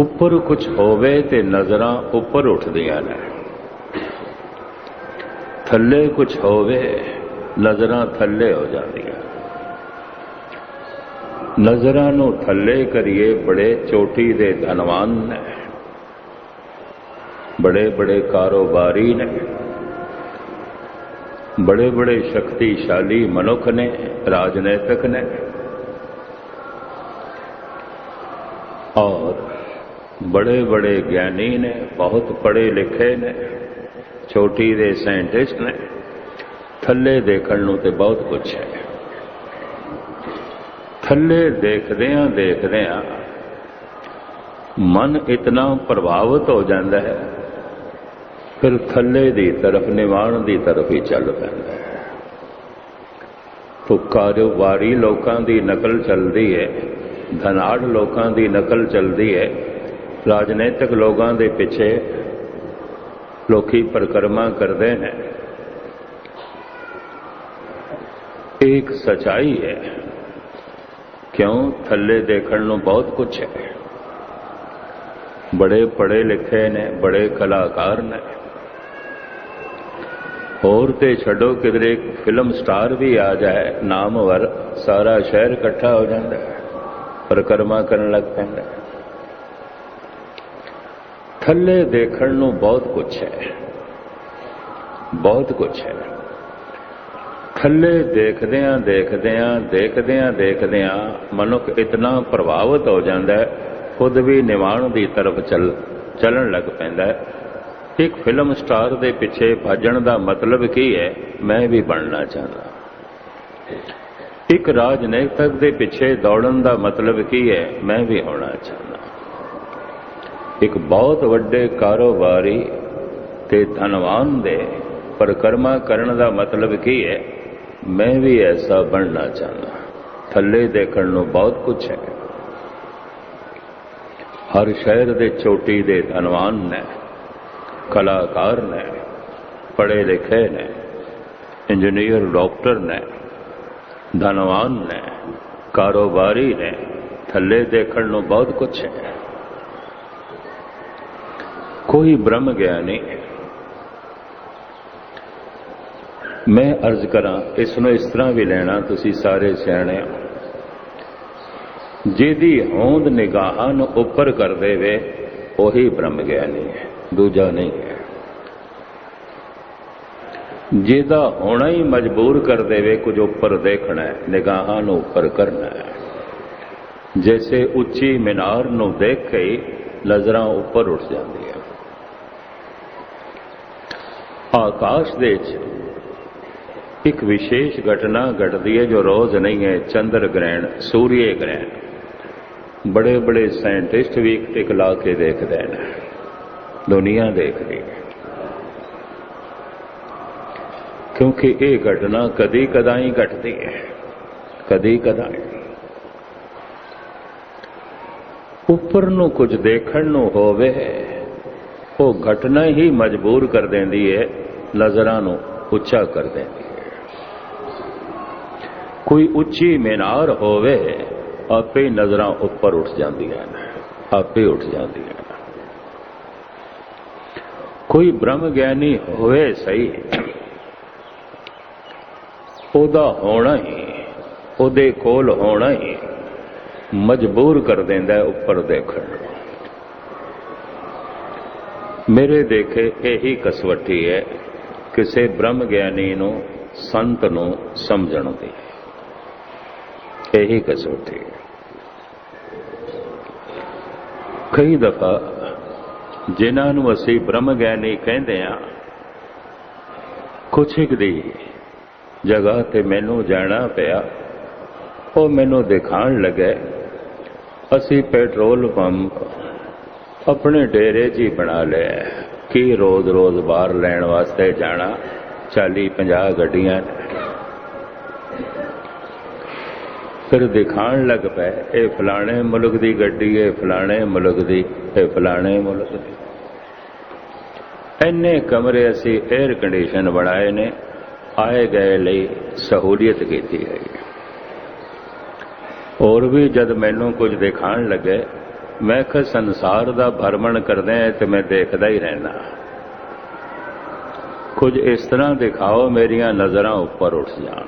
ਉੱਪਰ ਕੁਝ ਹੋਵੇ ਤੇ ਨਜ਼ਰਾਂ ਉੱਪਰ ਉੱਠਦੀਆਂ ਨੇ। ਥੱਲੇ ਕੁਝ ਹੋਵੇ, ਨਜ਼ਰਾਂ ਥੱਲੇ ਹੋ ਜਾਂਦੀਆਂ। ਨਜ਼ਰਾਂ ਨੂੰ ਥੱਲੇ ਕਰੀਏ ਬੜੇ ਚੋਟੀ ਦੇ ਧਨਵਾਨ ਨੇ। ਬੜੇ ਬੜੇ ਕਾਰੋਬਾਰੀ ਨੇ। ਬੜੇ ਬੜੇ ਸ਼ਕਤੀਸ਼ਾਲੀ ਮਨੁੱਖ ਨੇ, ਰਾਜਨੀਤਿਕ ਨੇ। ਔਰ ਬੜੇ ਬੜੇ ਗਿਆਨੀ ਨੇ, ਬਹੁਤ ਪੜ੍ਹੇ ਲਿਖੇ ਨੇ, ਛੋਟੀ ਦੇ ਸਾਇੰਟਿਸਟ ਨੇ, ਥੱਲੇ ਦੇਖਣ ਨੂੰ ਤੇ ਬਹੁਤ ਕੁਝ ਹੈ। ਥੱਲੇ ਦੇਖਦਿਆਂ ਦੇਖਦਿਆਂ ਮਨ ਇਤਨਾ ਪ੍ਰਭਾਵਿਤ ਹੋ ਜਾਂਦਾ ਹੈ, ਫਿਰ ਥੱਲੇ ਦੀ ਤਰਫ, ਨਿਵਾਣ ਦੀ ਤਰਫ ਹੀ ਚੱਲ ਪੈਂਦਾ ਹੈ। ਤੋ ਕਾਰੋਬਾਰੀ ਲੋਕਾਂ ਦੀ ਨਕਲ ਚੱਲਦੀ ਹੈ, ਧਨਾੜ ਲੋਕਾਂ ਦੀ ਨਕਲ ਚੱਲਦੀ ਹੈ ਰਾਜਨੀਤਿਕ ਲੋਕਾਂ ਦੇ ਪਿੱਛੇ ਲੋਕੀ ਪਰਕਰਮਾ ਕਰਦੇ ਨੇ। ਇੱਕ ਸਚਾਈ ਹੈ, ਕਿਉਂ ਥੱਲੇ ਦੇਖਣ ਨੂੰ ਬਹੁਤ ਕੁਝ ਹੈ। ਬੜੇ ਪੜ੍ਹੇ ਲਿਖੇ ਨੇ, ਬੜੇ ਕਲਾਕਾਰ ਨੇ। ਹੋਰ ਤੇ ਛੱਡੋ, ਕਿਧਰੇ ਫਿਲਮ ਸਟਾਰ ਵੀ ਆ ਜਾਏ, ਨਾਮਵਰ ਸਾਰਾ ਸ਼ਹਿਰ ਇਕੱਠਾ ਹੋ ਜਾਂਦਾ ਹੈ, ਪਰਕਰਮਾ ਕਰਨ ਲੱਗ ਪੈਂਦਾ ਹੈ। ਥੱਲੇ ਦੇਖਣ ਨੂੰ ਬਹੁਤ ਕੁਝ ਹੈ। ਬਹੁਤ ਕੁਝ ਹੈ। ਥੱਲੇ ਦੇਖਦਿਆਂ ਦੇਖਦਿਆਂ ਦੇਖਦਿਆਂ ਦੇਖਦਿਆਂ ਮਨੁੱਖ ਇਤਨਾ ਪ੍ਰਭਾਵਿਤ ਹੋ ਜਾਂਦਾ ਹੈ, ਖੁਦ ਵੀ ਨਿਵਾਣ ਦੀ ਤਰਫ ਚੱਲ, ਚੱਲਣ ਲੱਗ ਪੈਂਦਾ ਹੈ। ਇੱਕ ਫਿਲਮ ਸਟਾਰ ਦੇ ਪਿੱਛੇ ਭੱਜਣ ਦਾ ਮਤਲਬ ਕੀ ਹੈ, ਮੈਂ ਵੀ ਬਣਨਾ ਚਾਹੁੰਦਾ। ਇੱਕ ਰਾਜਨੀਤਿਕ ਦੇ ਪਿੱਛੇ ਦੌੜਨ ਦਾ ਮਤਲਬ ਕੀ ਹੈ, ਮੈਂ ਵੀ ਹੋਣਾ ਚਾਹੁੰਦਾ। ਇੱਕ ਬਹੁਤ ਵੱਡੇ ਕਾਰੋਬਾਰੀ ਤੇ ਧਨਵਾਨ ਦੇ ਪਰਕਰਮਾ ਕਰਨ ਦਾ ਮਤਲਬ ਕੀ ਹੈ? ਮੈਂ ਵੀ ਐਸਾ ਬਣਨਾ ਚਾਹੁੰਦਾ। ਥੱਲੇ ਦੇਖਣ ਨੂੰ ਬਹੁਤ ਕੁਝ ਹੈ। ਹਰ ਸ਼ਹਿਰ ਦੇ ਚੋਟੀ ਦੇ ਧਨਵਾਨ ਨੇ, ਕਲਾਕਾਰ ਨੇ, ਪੜ੍ਹੇ ਲਿਖੇ ਨੇ, ਇੰਜੀਨੀਅਰ, ਡਾਕਟਰ ਨੇ, ਧਨਵਾਨ ਨੇ, ਕਾਰੋਬਾਰੀ ਨੇ, ਥੱਲੇ ਦੇਖਣ ਨੂੰ ਬਹੁਤ ਕੁਝ ਹੈ। ਕੋਈ ਬ੍ਰਹਮ ਗਿਆਨੀ ਮੈਂ ਅਰਜ਼ ਕਰਾਂ, ਇਸ ਨੂੰ ਇਸ ਤਰ੍ਹਾਂ ਵੀ ਲੈਣਾ, ਤੁਸੀਂ ਸਾਰੇ ਸਿਆਣੇ ਹੋ। ਜਿਹਦੀ ਹੋਂਦ ਨਿਗਾਹਾਂ ਨੂੰ ਉੱਪਰ ਕਰ ਦੇਵੇ, ਉਹੀ ਬ੍ਰਹਮ ਗਿਆਨੀ ਹੈ, ਦੂਜਾ ਨਹੀਂ ਹੈ। ਜਿਹਦਾ ਹੋਣਾ ਹੀ ਮਜਬੂਰ ਕਰ ਦੇਵੇ, ਕੁਝ ਉੱਪਰ ਦੇਖਣਾ ਹੈ, ਨਿਗਾਹਾਂ ਨੂੰ ਉੱਪਰ ਕਰਨਾ ਹੈ। ਜੈਸੇ ਉੱਚੀ ਮੀਨਾਰ ਨੂੰ ਦੇਖ ਕੇ ਹੀ ਨਜ਼ਰਾਂ ਉੱਪਰ ਉੱਠ ਜਾਂਦੀਆਂ ਆਕਾਸ਼ ਦੇ ਵਿੱਚ। ਇੱਕ ਵਿਸ਼ੇਸ਼ ਘਟਨਾ ਘਟਦੀ ਹੈ ਜੋ ਰੋਜ਼ ਨਹੀਂ ਹੈ, ਚੰਦਰ ਗ੍ਰਹਿਣ, ਸੂਰਯ ਗ੍ਰਹਿਣ। ਬੜੇ ਬੜੇ ਸਾਇੰਟਿਸਟ ਵੀ ਇੱਕ ਟਿਕ ਲਾ ਕੇ ਦੇਖਦੇ ਨੇ। ਦੁਨੀਆ ਦੇਖਦੀ ਹੈ। ਕਿਉਂਕਿ ਇਹ ਘਟਨਾ ਕਦੀ ਕਦਾਈ ਘਟਦੀ ਹੈ। ਕਦੀ ਕਦਾਈ। ਉੱਪਰ ਨੂੰ ਕੁਝ ਦੇਖਣ ਨੂੰ ਹੋਵੇ ਉਹ ਘਟਨਾ ਹੀ ਮਜਬੂਰ ਕਰ ਦਿੰਦੀ ਹੈ ਨਜ਼ਰਾਂ ਨੂੰ ਉੱਚਾ ਕਰ ਦਿੰਦੀ ਹੈ ਕੋਈ ਉੱਚੀ ਮੀਨਾਰ ਹੋਵੇ, ਆਪੇ ਨਜ਼ਰਾਂ ਉੱਪਰ ਉੱਠ ਜਾਂਦੀਆਂ ਨੇ ਆਪੇ ਉੱਠ ਜਾਂਦੀਆਂ ਨੇ ਕੋਈ ਬ੍ਰਹਮ ਗਿਆਨੀ ਹੋਵੇ ਸਹੀ, ਉਹਦਾ ਹੋਣਾ ਹੀ, ਉਹਦੇ ਕੋਲ ਹੋਣਾ ਹੀ ਮਜਬੂਰ ਕਰ ਦਿੰਦਾ ਉੱਪਰ ਦੇਖਣ ਨੂੰ। ਮੇਰੇ ਦੇਖੇ ਇਹੀ ਕਸਵੱਟੀ ਹੈ ਕਿਸੇ ਬ੍ਰਹਮ ਗਿਆਨੀ ਨੂੰ, ਸੰਤ ਨੂੰ ਸਮਝਣ ਦੀ। ਇਹੀ ਕਸਵੱਟੀ ਹੈ। ਕਈ ਦਫਾ ਜਿਨ੍ਹਾਂ ਨੂੰ ਅਸੀਂ ਬ੍ਰਹਮ ਗਿਆਨੀ ਕਹਿੰਦੇ ਆ ਕੁਛ ਇੱਕ ਦੀ ਜਗ੍ਹਾ ਤੇ ਮੈਨੂੰ ਜਾਣਾ ਪਿਆ, ਉਹ ਮੈਨੂੰ ਦਿਖਾਣ ਲੱਗੇ, ਅਸੀਂ ਪੈਟਰੋਲ ਪੰਪ ਆਪਣੇ ਡੇਰੇ 'ਚ ਹੀ ਬਣਾ ਲਿਆ। ਕੀ ਰੋਜ਼-ਰੋਜ਼ ਬਾਹਰ ਲੈਣ ਵਾਸਤੇ ਜਾਣਾ? 40-50 ਗੱਡੀਆਂ। ਨੇ ਫਿਰ ਦਿਖਾਣ ਲੱਗ ਪਏ, ਇਹ ਫਲਾਣੇ ਮੁਲਕ ਦੀ ਗੱਡੀ ਹੈ ਫਲਾਣੇ ਮੁਲਕ ਦੀ, ਇਹ ਫਲਾਣੇ ਮੁਲਕ ਦੀ। ਇੰਨੇ ਕਮਰੇ ਅਸੀਂ 에ਅਰ ਕੰਡੀਸ਼ਨ ਬਣਾਏ ਨੇ, ਆਏ ਗਏ ਲਈ ਸਹੂਲੀਅਤ ਕੀਤੀ ਹੈ ਹੋਰ ਵੀ ਜਦ ਮੈਨੂੰ ਕੁਝ ਦਿਖਾਣ ਲੱਗੇ ਮੈਂ ਕਿ ਸੰਸਾਰ ਦਾ ਭਰਮਣ ਕਰਦਾ ਤੇ ਮੈਂ ਦੇਖਦਾ ਹੀ ਰਹਿਣਾ ਕੁਝ ਇਸ ਤਰ੍ਹਾਂ ਦਿਖਾਓ, ਮੇਰੀਆਂ ਨਜ਼ਰਾਂ ਉੱਪਰ ਉੱਠ ਜਾਣ।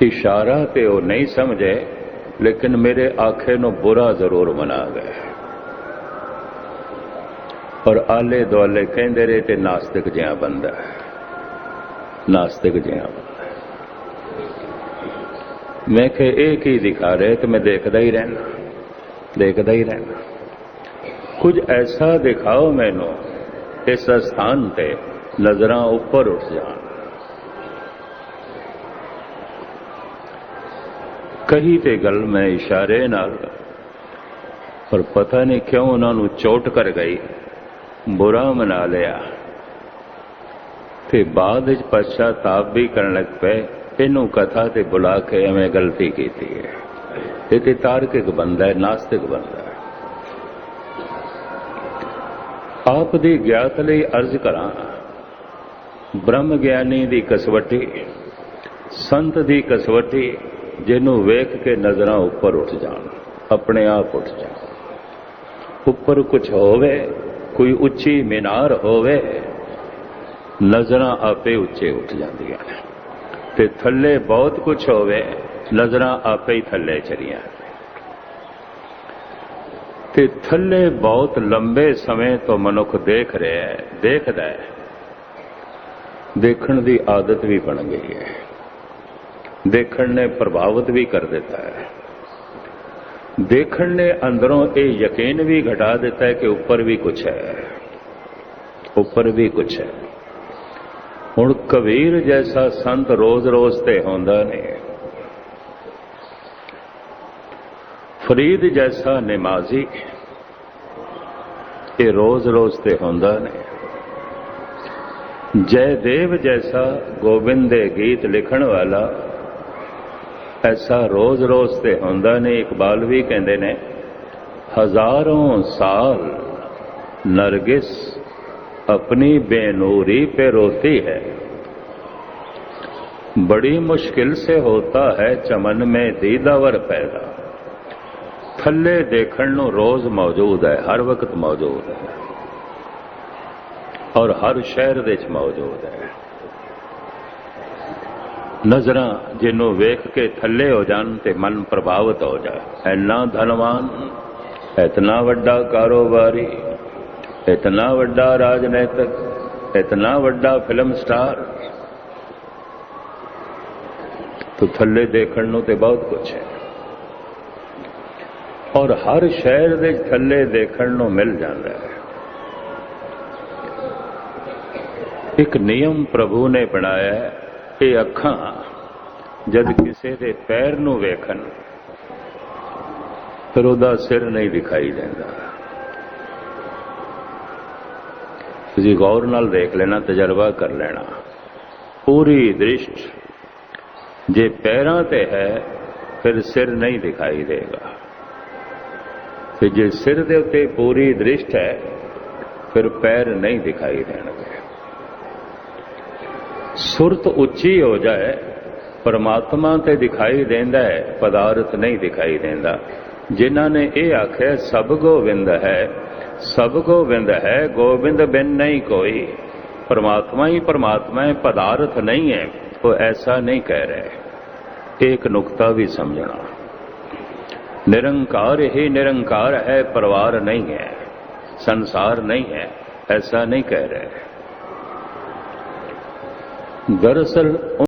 ਇਸ਼ਾਰਾ ਤੇ ਉਹ ਨਹੀਂ ਸਮਝੇ, ਲੇਕਿਨ ਮੇਰੇ ਆਖੇ ਨੂੰ ਬੁਰਾ ਜ਼ਰੂਰ ਬਣਾ ਗਏ। ਔਰ ਆਲੇ ਦੁਆਲੇ ਕਹਿੰਦੇ ਰਹੇ ਤੇ ਨਾਸਤਿਕ ਜਿਹਾ ਬੰਦਾ ਨਾਸਤਿਕ ਜਿਹਾ ਬੰਦਾ। ਮੈਂ ਕਿ ਇਹ ਕੀ ਦਿਖਾ ਰਹੇ? ਕਿ ਮੈਂ ਦੇਖਦਾ ਹੀ ਰਹਿਣਾ ਦੇਖਦਾ ਹੀ ਰਹਿਣਾ ਕੁਝ ਐਸਾ ਦਿਖਾਓ ਮੈਨੂੰ, ਇਸ ਸਥਾਨ ਤੇ ਨਜ਼ਰਾਂ ਉੱਪਰ ਉੱਠ ਜਾਣ। ਕਹੀ ਤੇ ਗੱਲ ਮੈਂ ਇਸ਼ਾਰੇ ਨਾਲ, ਪਰ ਪਤਾ ਨਹੀਂ ਕਿਉਂ ਉਹਨਾਂ ਨੂੰ ਚੋਟ ਕਰ ਗਈ, ਬੁਰਾ ਮਨਾ ਲਿਆ। ਤੇ ਬਾਅਦ ਵਿੱਚ ਪਛਤਾਪ ਵੀ ਕਰਨ ਲੱਗ ਪਏ। ਇਹਨੂੰ ਕਥਾ ਤੇ ਬੁਲਾ ਕੇ ਐਵੇਂ ਗਲਤੀ ਕੀਤੀ ਹੈ। ਇਹ ਤੇ ਤਾਰਕਿਕ ਬੰਦਾ ਹੈ, ਨਾਸਤਿਕ ਬੰਦਾ ਹੈ। ਆਪ ਦੀ ਗਿਆਤ ਲਈ ਅਰਜ਼ ਕਰਾਂ, ਬ੍ਰਹਮ ਗਿਆਨੀ ਦੀ ਕਸਵਟੀ, ਸੰਤ ਦੀ ਕਸਵਟੀ, ਜਿਹਨੂੰ ਵੇਖ ਕੇ ਨਜ਼ਰਾਂ ਉੱਪਰ ਉੱਠ ਜਾਣ, ਆਪਣੇ ਆਪ ਉੱਠ ਜਾਣ। ਉੱਪਰ ਕੁਝ ਹੋਵੇ, ਕੋਈ ਉੱਚੀ ਮੀਨਾਰ ਹੋਵੇ, ਨਜ਼ਰਾਂ ਆਪੇ ਉੱਚੇ ਉੱਠ ਜਾਂਦੀਆਂ ਨੇ। ਤੇ ਥੱਲੇ ਬਹੁਤ ਕੁਝ ਹੋਵੇ, ਨਜ਼ਰਾਂ ਆਪੇ ਹੀ ਥੱਲੇ ਚਲੀਆਂ ਤੇ ਥੱਲੇ ਬਹੁਤ ਲੰਬੇ ਸਮੇਂ ਤੋਂ ਮਨੁੱਖ ਦੇਖ ਰਿਹਾ ਹੈ, ਦੇਖਦਾ ਹੈ। ਦੇਖਣ ਦੀ ਆਦਤ ਵੀ ਬਣ ਗਈ ਹੈ। ਦੇਖਣ ਨੇ ਪ੍ਰਭਾਵਿਤ ਵੀ ਕਰ ਦਿੱਤਾ ਹੈ। ਦੇਖਣ ਨੇ ਅੰਦਰੋਂ ਇਹ ਯਕੀਨ ਵੀ ਘਟਾ ਦਿੱਤਾ ਹੈ ਕਿ ਉੱਪਰ ਵੀ ਕੁਝ ਹੈ। ਉੱਪਰ ਵੀ ਕੁਝ ਹੈ। ਹੁਣ ਕਬੀਰ ਜੈਸਾ ਸੰਤ ਰੋਜ਼-ਰੋਜ਼ ਤੇ ਹੁੰਦਾ ਨਹੀਂ ਫਰੀਦ ਜੈਸਾ ਨਮਾਜ਼ੀ, ਇਹ ਰੋਜ਼-ਰੋਜ਼ ਤੇ ਹੁੰਦਾ ਨਹੀਂ ਜੈ ਦੇਵ ਜੈਸਾ ਗੋਬਿੰਦ ਦੇ ਗੀਤ ਲਿਖਣ ਵਾਲਾ, ਐਸਾ ਰੋਜ਼-ਰੋਜ਼ ਤੇ ਹੁੰਦਾ ਨਹੀਂ ਇਕਬਾਲ ਵੀ ਕਹਿੰਦੇ ਨੇ, ਹਜ਼ਾਰੋਂ ਸਾਲ ਨਰਗਿਸ अपनी बेनूरी पे रोती है बड़ी मुश्किल से होता है चमन में दीदावर पैदा थल्ले देखण ਨੂੰ ਰੋਜ਼ ਮੌਜੂਦ ਹੈ ਹਰ ਵਕਤ ਮੌਜੂਦ ਹੈ ਔਰ ਹਰ ਸ਼ਹਿਰ ਦੇ ਵਿੱਚ ਮੌਜੂਦ ਹੈ ਨਜ਼ਰਾਂ ਜਿਹਨੂੰ ਵੇਖ ਕੇ ਥੱਲੇ ਹੋ ਜਾਣ ਤੇ ਮਨ ਪ੍ਰਭਾਵਿਤ ਹੋ ਜਾਏ ਐਨਾ ਧਨਵਾਨ ਇਤਨਾ ਵੱਡਾ ਕਾਰੋਬਾਰੀ ਇਤਨਾ ਵੱਡਾ ਰਾਜਨੀਤਿਕ ਇਤਨਾ ਵੱਡਾ ਫਿਲਮ ਸਟਾਰ ਤੋ ਥੱਲੇ ਦੇਖਣ ਨੂੰ ਤੇ ਬਹੁਤ ਕੁਝ ਹੈ। ਔਰ ਹਰ ਸ਼ਹਿਰ ਦੇ ਥੱਲੇ ਦੇਖਣ ਨੂੰ ਮਿਲ ਜਾਂਦਾ ਹੈ। ਇੱਕ ਨਿਯਮ ਪ੍ਰਭੂ ਨੇ ਬਣਾਇਆ ਹੈ ਇਹ ਅੱਖਾਂ ਜਦ ਕਿਸੇ ਦੇ ਪੈਰ ਨੂੰ ਵੇਖਣ, ਫਿਰ ਉਹਦਾ ਸਿਰ ਨਹੀਂ ਦਿਖਾਈ ਦਿੰਦਾ। ਤੁਸੀਂ ਗੌਰ ਨਾਲ ਦੇਖ ਲੈਣਾ, ਤਜਰਬਾ ਕਰ ਲੈਣਾ। ਪੂਰੀ ਦ੍ਰਿਸ਼ਟ, ਜੇ ਪੈਰਾਂ ਤੇ ਹੈ, ਫਿਰ ਸਿਰ ਨਹੀਂ ਦਿਖਾਈ ਦੇਗਾ। ਤੇ ਜੇ ਸਿਰ ਦੇ ਉੱਤੇ ਪੂਰੀ ਦ੍ਰਿਸ਼ਟ ਹੈ, ਫਿਰ ਪੈਰ ਨਹੀਂ ਦਿਖਾਈ ਦੇਣਗੇ। ਸੁਰਤ ਉੱਚੀ ਹੋ ਜਾਏ, ਪਰਮਾਤਮਾ ਤੇ ਦਿਖਾਈ ਦਿੰਦਾ ਹੈ, ਪਦਾਰਥ ਨਹੀਂ ਦਿਖਾਈ ਦਿੰਦਾ। ਜਿਨ੍ਹਾਂ ਨੇ ਇਹ ਆਖਿਆ, ਸਭ ਗੋਬਿੰਦ ਹੈ ਸਭ ਗੋਬਿੰਦ ਹੈ, ਗੋਬਿੰਦ ਬਿਨ ਨਹੀਂ ਕੋਈ। ਪਰਮਾਤਮਾ ਹੀ ਪਰਮਾਤਮਾ ਹੈ, ਪਦਾਰਥ ਨਹੀਂ ਹੈ, ਉਹ ਐਸਾ ਨਹੀਂ ਕਹਿ ਰਹੇ। ਇੱਕ ਨੁਕਤਾ ਵੀ ਸਮਝਣਾ। ਨਿਰੰਕਾਰ ਹੀ ਨਿਰੰਕਾਰ ਹੈ, ਪਰਿਵਾਰ ਨਹੀਂ ਹੈ, ਸੰਸਾਰ ਨਹੀਂ ਹੈ, ਐਸਾ ਨਹੀਂ ਕਹਿ ਰਹੇ। ਦਰਅਸਲ